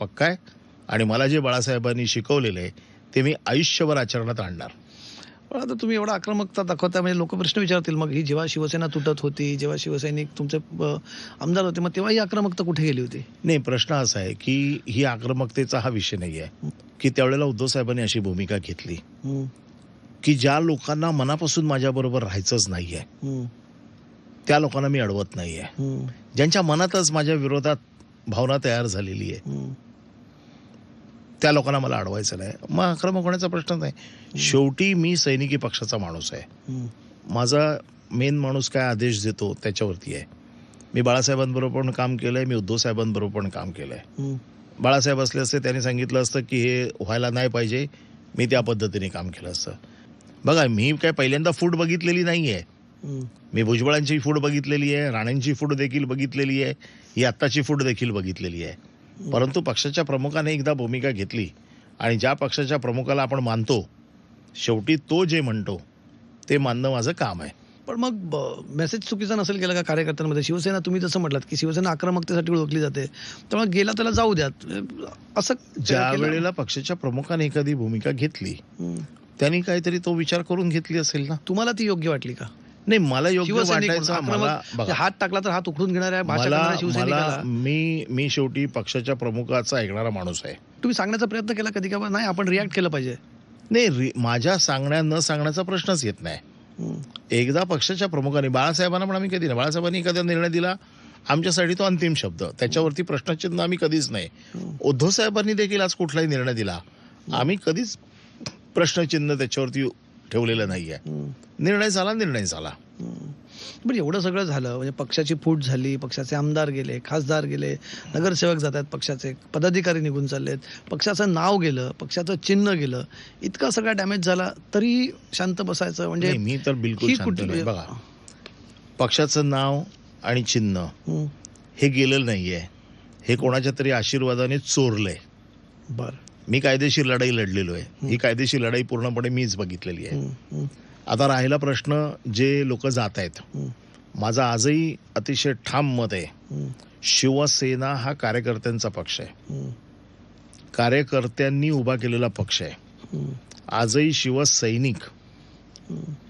पक्का आहे. आणि मला जे बाळासाहेबांनी शिकवलेलं आहे ते मी आयुष्यभर आचरणात आणणार. पण आता तुम्ही एवढा आक्रमकता दाखवता म्हणजे लोक प्रश्न विचारतील मग ही जेव्हा शिवसेना तुटत होती जेव्हा शिवसैनिक तुमचे आमदार होते मग तेव्हा ही आक्रमकता कुठे गेली होती? नाही प्रश्न असा आहे की ही आक्रमकतेचा हा विषय नाही आहे. की त्यावेळेला उद्धव साहेबांनी अशी भूमिका घेतली. की ज्या लोकांना मनापासून माझ्याबरोबर राहायचंच नाही आहे त्या लोकांना मी अडवत नाही आहे. ज्यांच्या मनातच माझ्या विरोधात भावना तयार झालेली आहे त्या लोकांना मला अडवायचं नाही. मग आक्रमक होण्याचा प्रश्न नाही. शेवटी मी सैनिकी पक्षाचा माणूस आहे. माझा मेन माणूस काय आदेश देतो त्याच्यावरती आहे. मी बाळासाहेबांबरोबर पण काम केलंय मी उद्धव साहेबांबरोबर पण काम केलंय. बाळासाहेब असले असते त्यांनी सांगितलं असतं की हे व्हायला नाही पाहिजे मी त्या पद्धतीने काम केलं असतं. बघा मी काय पहिल्यांदा फूड बघितलेली नाही आहे मी भुजबळांची फूड बघितलेली आहे राणेंची फूड देखील बघितलेली आहे ही आत्ताची फूड देखील बघितलेली आहे. परंतु पक्षाच्या प्रमुखाने एकदा भूमिका घेतली आणि ज्या पक्षाच्या प्रमुखाला आपण मानतो शेवटी तो जे म्हणतो ते मानणं माझं काम आहे. पण मग मेसेज चुकीचा नसेल गेला का कार्यकर्त्यांमध्ये? शिवसेना तुम्ही जसं म्हटलात की शिवसेना आक्रमकतेसाठी ओळखली जाते त्यामुळे गेला त्याला जाऊ द्या. असं ज्या वेळेला पक्षाच्या प्रमुखाने एखादी भूमिका घेतली. त्यांनी काहीतरी तो विचार करून घेतली असेल ना? तुम्हाला ती योग्य वाटली का? नाही मला योग्य वाटायचं मला बघा. हात टाकला तर हात उखडून मला शिवसैनिकाला. मी मी शेवटी पक्षाच्या प्रमुखाचा ऐकणारा माणूस आहे. तुम्ही सांगण्याचा प्रयत्न केला कधी का नाही आपण रिॲक्ट केलं पाहिजे. नाही माझ्या सांगण्या न सांगण्याचा प्रश्नच येत नाही. एकदा पक्षाच्या प्रमुखांनी बाळासाहेबांना पण आम्ही कधी नाही बाळासाहेबांनी एखादा निर्णय दिला आमच्यासाठी तो अंतिम शब्द. त्याच्यावरती प्रश्नचिन्ह आम्ही कधीच नाही. उद्धव साहेबांनी देखील आज कुठलाही निर्णय दिला. आम्ही कधीच प्रश्नचिन्ह त्याच्यावरती ठेवलेलं नाहीये. हम्म. निर्णय झाला निर्णय झाला. बरं एवढं सगळं झालं म्हणजे पक्षाची फूट झाली पक्षाचे आमदार गेले खासदार गेले नगरसेवक जात आहेत पक्षाचे पदाधिकारी निघून चाललेत पक्षाचं नाव गेलं पक्षाचं चिन्ह गेलं इतका सगळा डॅमेज झाला तरी शांत बसायचं म्हणजे नाही, मी तर बिलकुल नाही. बघा पक्षाचं नाव आणि चिन्ह. हे गेलेलं नाहीये. हे कोणाच्या तरी आशीर्वादाने चोरलंय. बर. मी कायदेशीर लढाई लढलेलो आहे. ही कायदेशीर लढाई पूर्णपणे मीच बघितलेली आहे. आता राहिला प्रश्न जे लोक जात आहेत. माझा आजही अतिशय ठाम मत आहे. शिवसेना हा कार्यकर्त्यांचा पक्ष आहे. कार्यकर्त्यांनी उभा केलेला पक्ष आहे. आजही शिवसैनिक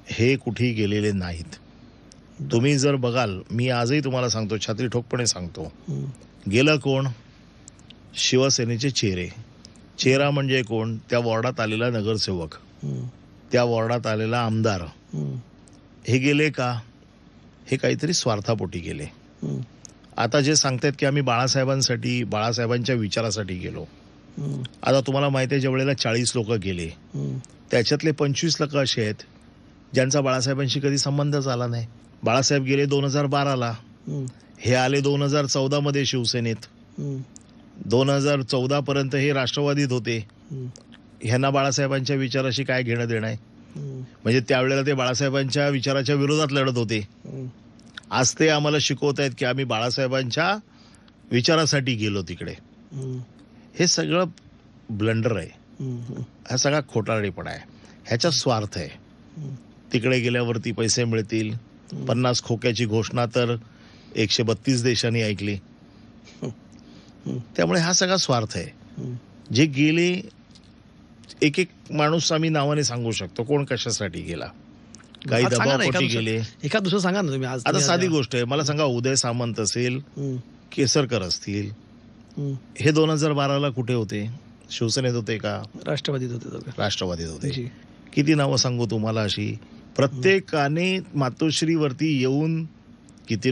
हे कुठेही गेलेले नाहीत. तुम्ही जर बघाल मी आजही तुम्हाला सांगतो छात्री ठोकपणे सांगतो. गेलं कोण? शिवसेनेचे चेहरे. चेहरा म्हणजे कोण? त्या वॉर्डात आलेला नगरसेवक. त्या वॉर्डात आलेला आमदार. हे गेले का? हे काहीतरी स्वार्थापोटी गेले. आता जे सांगतायत की आम्ही बाळासाहेबांसाठी बाळासाहेबांच्या विचारासाठी गेलो. आता तुम्हाला माहिती आहे ज्या वेळेला चाळीस लोक गेले त्याच्यातले पंचवीस लोक असे आहेत ज्यांचा बाळासाहेबांशी कधी संबंधच आला नाही. बाळासाहेब गेले दोन हजार बाराला. हे आले दोन हजार चौदामध्ये शिवसेनेत. दोन हजार चौदा पर्यंत हे राष्ट्रवादीत होते. ह्यांना बाळासाहेबांच्या विचाराशी काय घेणं देणं आहे. म्हणजे त्यावेळेला ते बाळासाहेबांच्या विचाराच्या विरोधात लढत होते. आज ते आम्हाला शिकवत आहेत की आम्ही बाळासाहेबांच्या विचारासाठी गेलो तिकडे. हे सगळं ब्लंडर आहे. हा सगळा खोटारडेपणा आहे ह्याचा स्वार्थ आहे. तिकडे गेल्यावरती पैसे मिळतील पन्नास खोक्याची घोषणा तर एकशे बत्तीस देशांनी ऐकली त्यामुळे हा सगळा स्वार्थ आहे. जे गेले एक एक माणूस आम्ही नावाने सांगू शकतो कोण कशासाठी गेला? काही दबावपोटी गेले. एखाद दुसरं सांगा ना तुम्ही आज. आता साधी गोष्ट आहे. मला सांगा उदय सामंत असेल. केसरकर असतील. हे दोन हजार बाराला कुठे होते? शिवसेनेत होते का? राष्ट्रवादीत होते राष्ट्रवादीत होते. किती नावं सांगू तुम्हाला अशी? प्रत्येकाने मातोश्रीवरती येऊन किती